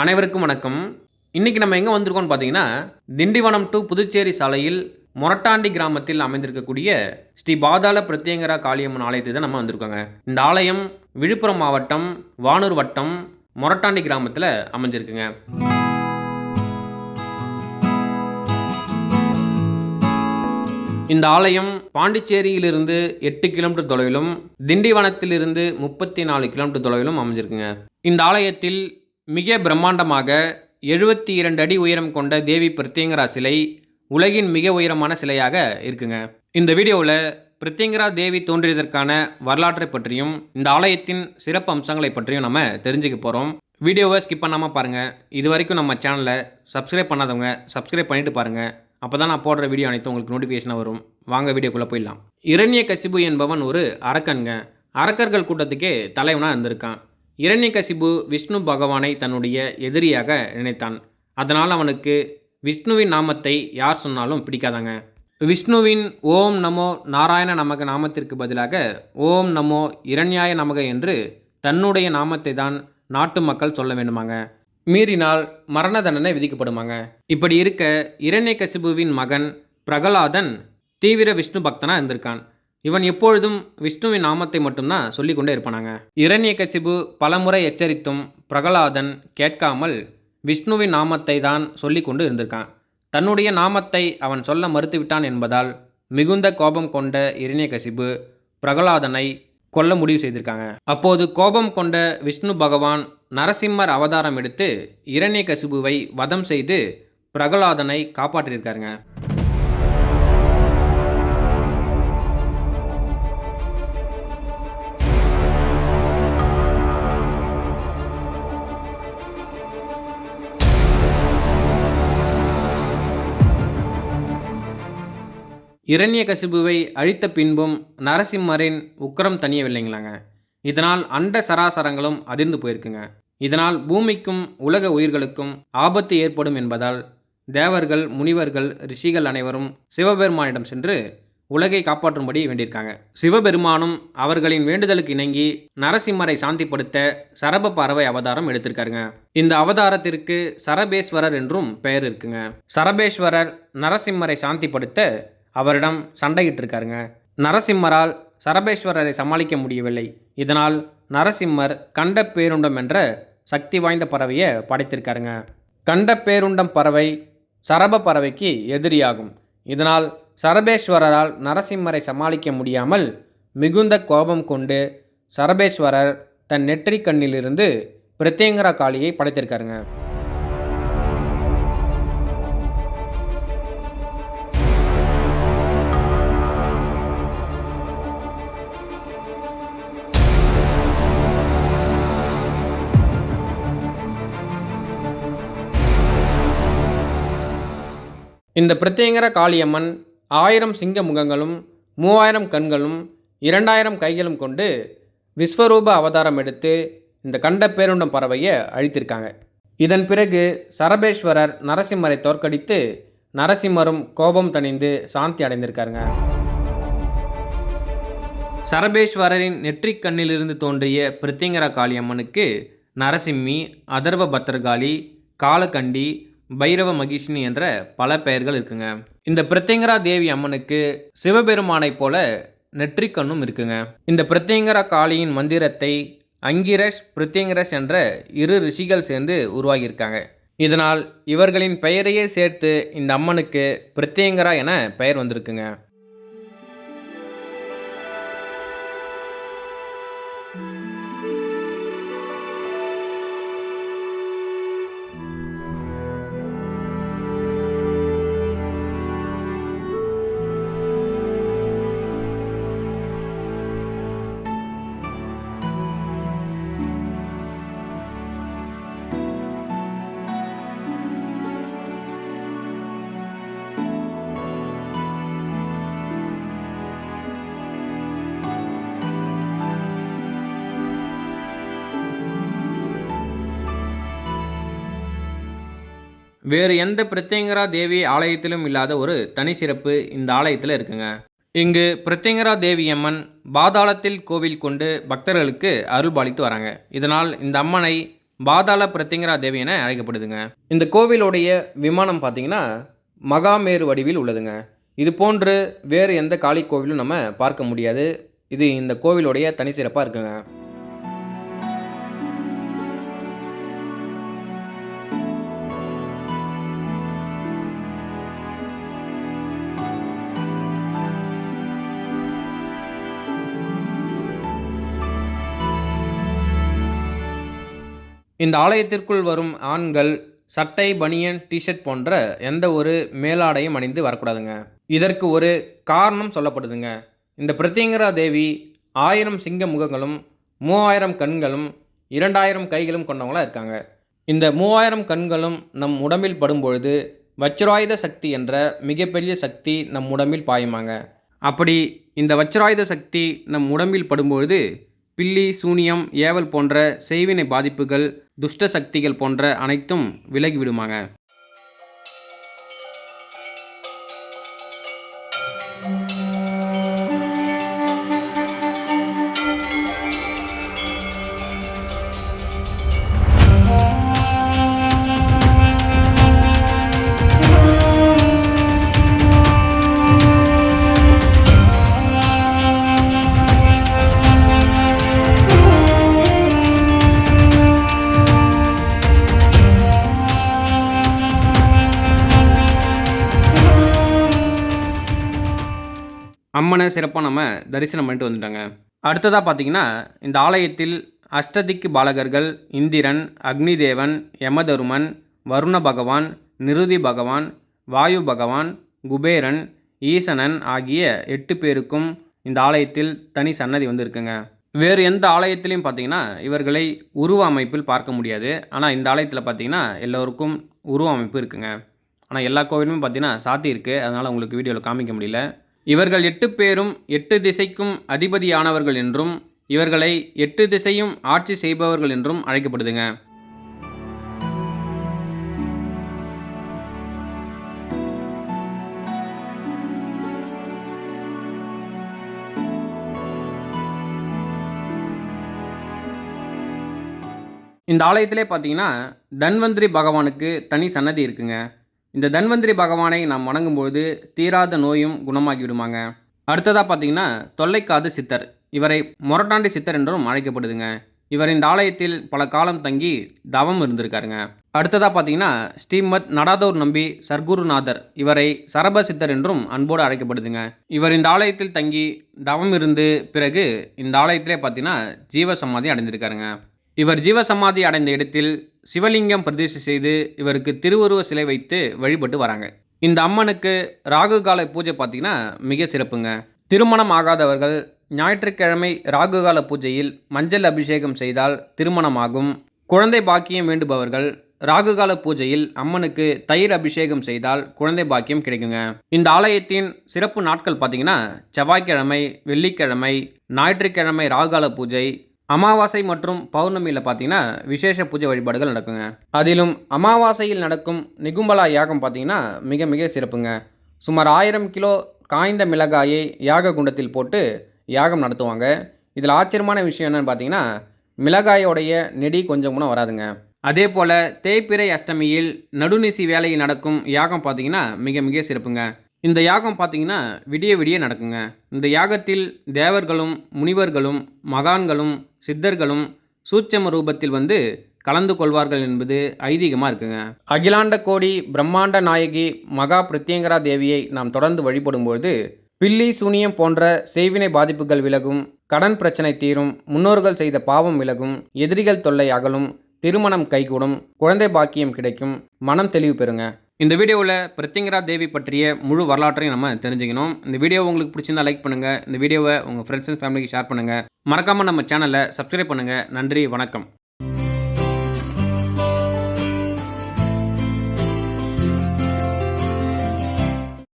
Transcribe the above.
அனைவருக்கும் வணக்கம். இன்றைக்கி நம்ம எங்கே வந்திருக்கோம்னு பார்த்தீங்கன்னா திண்டிவனம் டு புதுச்சேரி சாலையில் மொரட்டாண்டி கிராமத்தில் அமைந்திருக்கக்கூடிய ஸ்ரீ பாதாள பிரத்யங்கரா காளியம்மன் ஆலயத்தை தான் நம்ம வந்திருக்கோங்க. இந்த ஆலயம் விழுப்புரம் மாவட்டம் வானூர் வட்டம் மொரட்டாண்டி கிராமத்தில் அமைஞ்சிருக்குங்க. இந்த ஆலயம் பாண்டிச்சேரியிலிருந்து எட்டு கிலோமீட்டர் தொலைவிலும் திண்டிவனத்திலிருந்து முப்பத்தி நாலு கிலோமீட்டர் தொலைவிலும் அமைஞ்சிருக்குங்க. இந்த ஆலயத்தில் மிக பிரம்மாண்டமாக எழுபத்தி இரண்டு அடி உயரம் கொண்ட தேவி பிரத்யங்கரா சிலை உலகின் மிக உயரமான சிலையாக இருக்குங்க. இந்த வீடியோவில் பிரத்யங்கரா தேவி தோன்றியதற்கான வரலாற்றை பற்றியும் இந்த ஆலயத்தின் சிறப்பு அம்சங்களை பற்றியும் நம்ம தெரிஞ்சுக்க போகிறோம் வீடியோவை ஸ்கிப் பண்ணாமல் பாருங்கள் இது வரைக்கும் நம்ம சேனலை சப்ஸ்கிரைப் பண்ணாதவங்க சப்ஸ்கிரைப் பண்ணிட்டு பாருங்கள் அப்போ தான் நான் போடுற வீடியோ அனைத்தும் உங்களுக்கு நோட்டிஃபிகேஷனாக வரும். வாங்க வீடியோக்குள்ளே போயிடலாம். இரண்ய கசிபு என்பவன் ஒரு அரக்கன்ங்க. அரக்கர்கள் கூட்டத்துக்கே தலைவனாக இருந்திருக்கான். இரண்யகசிபு விஷ்ணு பகவானை தன்னுடைய எதிரியாக நினைத்தான். அதனால் அவனுக்கு விஷ்ணுவின் நாமத்தை யார் சொன்னாலும் பிடிக்காதாங்க. விஷ்ணுவின் ஓம் நமோ நாராயண நமக நாமத்திற்கு பதிலாக ஓம் நமோ இரண்யாய நமக என்று தன்னுடைய நாமத்தை தான் நாட்டு மக்கள் சொல்ல வேண்டுமாங்க. மீறினால் மரண தண்டனை விதிக்கப்படுமாங்க. இப்படி இருக்க இரண்யகசிபுவின் மகன் பிரகலாதன் தீவிர விஷ்ணு பக்தனாக இருந்திருக்கான். இவன் எப்பொழுதும் விஷ்ணுவின் நாமத்தை மட்டும்தான் சொல்லிக்கொண்டே இருப்பானாங்க. இரண்யகசிபு பலமுறை எச்சரித்தும் பிரகலாதன் கேட்காமல் விஷ்ணுவின் நாமத்தை தான் சொல்லிக்கொண்டு இருந்திருக்கான். தன்னுடைய நாமத்தை அவன் சொல்ல மறுத்துவிட்டான் என்பதால் மிகுந்த கோபம் கொண்ட இரண்யகசிபு பிரகலாதனை கொல்ல முடிவு செய்திருக்காங்க. அப்போது கோபம் கொண்ட விஷ்ணு பகவான் நரசிம்மர் அவதாரம் எடுத்து இரண்யகசிபுவை வதம் செய்து பிரகலாதனை காப்பாற்றியிருக்காருங்க. இரண்ய கசிபுவை அழித்த பின்பும் நரசிம்மரின் உக்கிரம் தனியவில்லைங்களாங்க இதனால் அண்ட சராசரங்களும் அதிர்ந்து போயிருக்குங்க. இதனால் பூமிக்கும் உலக உயிர்களுக்கும் ஆபத்து ஏற்படும் என்பதால் தேவர்கள் முனிவர்கள் ரிஷிகள் அனைவரும் சிவபெருமானிடம் சென்று உலகை காப்பாற்றும்படி வேண்டியிருக்காங்க. சிவபெருமானும் அவர்களின் வேண்டுதலுக்கு இணங்கி நரசிம்மரை சாந்திப்படுத்த சரப பறவை அவதாரம் எடுத்திருக்காருங்க. இந்த அவதாரத்திற்கு சரபேஸ்வரர் என்றும் பெயர் இருக்குங்க. சரபேஸ்வரர் நரசிம்மரை சாந்திப்படுத்த அவரிடம் சண்டையிட்டு இருக்காருங்க நரசிம்மரால் சரபேஸ்வரரை சமாளிக்க முடியவில்லை. இதனால் நரசிம்மர் கண்ட பேருண்டம் என்ற சக்தி வாய்ந்த பறவையை படைத்திருக்காருங்க. கண்ட பேருண்டம் பறவை சரப பறவைக்கு எதிரியாகும். இதனால் சரபேஸ்வரரால் நரசிம்மரை சமாளிக்க முடியாமல் மிகுந்த கோபம் கொண்டு சரபேஸ்வரர் தன் நெற்றிக் கண்ணிலிருந்து பிரத்யங்கரா காளியை படைத்திருக்காருங்க. இந்த பிரத்யங்கர காளியம்மன் ஆயிரம் சிங்க முகங்களும் மூவாயிரம் கண்களும் இரண்டாயிரம் கைகளும் கொண்டு விஸ்வரூப அவதாரம் எடுத்து இந்த கண்ட பேருண்டம் பறவையை அழித்திருக்காங்க. இதன் பிறகு சரபேஸ்வரர் நரசிம்மரை தோற்கடித்து நரசிம்மரும் கோபம் தணிந்து சாந்தி அடைந்திருக்காருங்க. சரபேஸ்வரரின் நெற்றிக் கண்ணிலிருந்து தோன்றிய பிரத்யங்கர காளியம்மனுக்கு நரசிம்மி அதர்வ பத்திரகாளி காலகண்டி பைரவ மகிஷினி என்ற பல பெயர்கள் இருக்குங்க. இந்த பிரத்யங்கரா தேவி அம்மனுக்கு சிவபெருமானைப் போல நெற்றிக்கண்ணும் இருக்குங்க. இந்த பிரத்யங்கரா காளியின் மந்திரத்தை அங்கிரஷ் பிரத்யங்கரஷ் என்ற இரு ரிஷிகள் சேர்ந்து உருவாகியிருக்காங்க இதனால் இவர்களின் பெயரையே சேர்த்து இந்த அம்மனுக்கு பிரத்யங்கரா என பெயர் வந்திருக்குங்க. வேறு எந்த பிரத்யங்கரா தேவி ஆலயத்திலும் இல்லாத ஒரு தனி சிறப்பு இந்த ஆலயத்தில் இருக்குங்க. இங்கு பிரத்யங்கரா தேவி அம்மன் பாதாளத்தில் கோவில் கொண்டு பக்தர்களுக்கு அருள்பாலித்து வராங்க. இதனால் இந்த அம்மனை பாதாள பிரத்திங்கரா தேவி என அழைக்கப்படுதுங்க. இந்த கோவிலுடைய விமானம் பார்த்தீங்கன்னா மகாமேரு வடிவில் உள்ளதுங்க. இது போன்று வேறு எந்த காளி கோவிலும் நம்ம பார்க்க முடியாது. இது இந்த கோவிலுடைய தனி சிறப்பாக இருக்குங்க. இந்த ஆலயத்திற்குள் வரும் ஆண்கள் சட்டை பனியன் டிஷர்ட் போன்ற எந்த ஒரு மேலாடையும் அணிந்து வரக்கூடாதுங்க. இதற்கு ஒரு காரணம் சொல்லப்படுதுங்க. இந்த பிரத்யங்கரா தேவி ஆயிரம் சிங்க முகங்களும் மூவாயிரம் கண்களும் இரண்டாயிரம் கைகளும் கொண்டவங்களாக இருக்காங்க. இந்த மூவாயிரம் கண்களும் நம் உடம்பில் படும்பொழுது வச்சிராயுத சக்தி என்ற மிகப்பெரிய சக்தி நம் உடம்பில் பாயுமாங்க. அப்படி இந்த வச்சிராயுத சக்தி நம் உடம்பில் படும்பொழுது பில்லி சூனியம் ஏவல் போன்ற செய்வினை பாதிப்புகள் துஷ்ட சக்திகள் போன்ற அனைத்தும் விலகி அம்மனை சிறப்பாக நம்ம தரிசனம் பண்ணிட்டு வந்துட்டாங்க. அடுத்ததாக பார்த்தீங்கன்னா இந்த ஆலயத்தில் அஷ்டதிக்கு பாலகர்கள் இந்திரன் அக்னிதேவன் யமதருமன் வருண பகவான் நிருதி பகவான் வாயு பகவான் குபேரன் ஈசனன் ஆகிய எட்டு பேருக்கும் இந்த ஆலயத்தில் தனி சன்னதி வந்து இருக்குங்க வேறு எந்த ஆலயத்திலையும் பார்த்தீங்கன்னா இவர்களை உருவ அமைப்பில் பார்க்க முடியாது. ஆனால் இந்த ஆலயத்தில் பார்த்தீங்கன்னா எல்லோருக்கும் உருவ அமைப்பு இருக்குங்க. ஆனால் எல்லா கோவிலுமே பார்த்தீங்கன்னா சாத்தி இருக்குது அதனால் உங்களுக்கு வீடியோவில் காமிக்க முடியல. இவர்கள் எட்டு பேரும் எட்டு திசைக்கும் அதிபதியானவர்கள் என்றும் இவர்களை எட்டு திசையும் ஆட்சி செய்பவர்கள் என்றும் அழைக்கப்படுதுங்க. இந்த ஆலயத்திலே பார்த்தீங்கன்னா தன்வந்திரி பகவானுக்கு தனி சன்னதி இருக்குங்க. இந்த தன்வந்திரி பகவானை நாம் வணங்கும்போது தீராத நோயும் குணமாகி விடுமாங்க அடுத்ததாக பார்த்தீங்கன்னா தொல்லைக்காது சித்தர். இவரை மொரட்டாண்டி சித்தர் என்றும் அழைக்கப்படுதுங்க. இவர் இந்த ஆலயத்தில் பல காலம் தங்கி தவம் இருந்திருக்காருங்க. அடுத்ததாக பார்த்தீங்கன்னா ஸ்ரீமத் நடாதோர் நம்பி சர்க்குருநாதர். இவரை சரப சித்தர் என்றும் அன்போடு அழைக்கப்படுதுங்க. இவர் இந்த ஆலயத்தில் தங்கி தவம் இருந்து பிறகு இந்த ஆலயத்திலே பார்த்தீங்கன்னா ஜீவ சமாதி அடைந்திருக்காருங்க. இவர் ஜீவசமாதி அடைந்த இடத்தில் சிவலிங்கம் பிரதிஷ்டை செய்து இவருக்கு திருவுருவ சிலை வைத்து வழிபட்டு வராங்க. இந்த அம்மனுக்கு ராகு கால பூஜை பார்த்தீங்கன்னா மிக சிறப்புங்க. திருமணம் ஆகாதவர்கள் ஞாயிற்றுக்கிழமை ராகு கால பூஜையில் மஞ்சள் அபிஷேகம் செய்தால் திருமணமாகும். குழந்தை பாக்கியம் வேண்டுபவர்கள் ராகு கால பூஜையில் அம்மனுக்கு தயிர் அபிஷேகம் செய்தால் குழந்தை பாக்கியம் கிடைக்குங்க. இந்த ஆலயத்தின் சிறப்பு நாட்கள் பார்த்தீங்கன்னா செவ்வாய்க்கிழமை வெள்ளிக்கிழமை ஞாயிற்றுக்கிழமை ராகுகால பூஜை அமாவாசை மற்றும் பௌர்ணமியில் பார்த்தீங்கன்னா விசேஷ பூஜை வழிபாடுகள் நடக்குங்க. அதிலும் அமாவாசையில் நடக்கும் நிகும்பலா யாகம் பார்த்தீங்கன்னா மிக மிக சிறப்புங்க. சுமார் ஆயிரம் கிலோ காய்ந்த மிளகாயை யாக குண்டத்தில் போட்டு யாகம் நடத்துவாங்க. இதில் ஆச்சரியமான விஷயம் என்னென்னு பார்த்தீங்கன்னா மிளகாயோடைய நெடி கொஞ்சம் கூட வராதுங்க. அதே போல் தேய்பிறை அஷ்டமியில் நடுநிசி வேலையில் நடக்கும் யாகம் பார்த்தீங்கன்னா மிக மிக சிறப்புங்க. இந்த யாகம் பார்த்தீங்கன்னா விடிய விடிய நடக்குங்க. இந்த யாகத்தில் தேவர்களும் முனிவர்களும் மகான்களும் சித்தர்களும் சூட்சம ரூபத்தில் வந்து கலந்து கொள்வார்கள் என்பது ஐதீகமாக இருக்குங்க. அகிலாண்ட கோடி பிரம்மாண்ட நாயகி மகா பிரத்யங்கரா தேவியை நாம் தொடர்ந்து வழிபடும்போது பில்லி சூனியம் போன்ற செய்வினை பாதிப்புகள் விலகும் கடன் பிரச்சனை தீரும் முன்னோர்கள் செய்த பாவம் விலகும் எதிரிகள் தொல்லை அகலும் திருமணம் கைகூடும் குழந்தை பாக்கியம் கிடைக்கும் மனம் தெளிவு பெறுங்க. இந்த வீடியோவில் பிரத்யங்கரா தேவி பற்றிய முழு வரலாற்றையும் நம்ம தெரிஞ்சுக்கணும். இந்த வீடியோ உங்களுக்கு பிடிச்சிருந்தா லைக் பண்ணுங்கள் இந்த வீடியோவை உங்கள் ஃப்ரெண்ட்ஸ் அண்ட் ஃபேமிலிக்கு ஷேர் பண்ணுங்கள் மறக்காமல் நம்ம சேனலை சப்ஸ்கிரைப் பண்ணுங்கள் நன்றி வணக்கம்.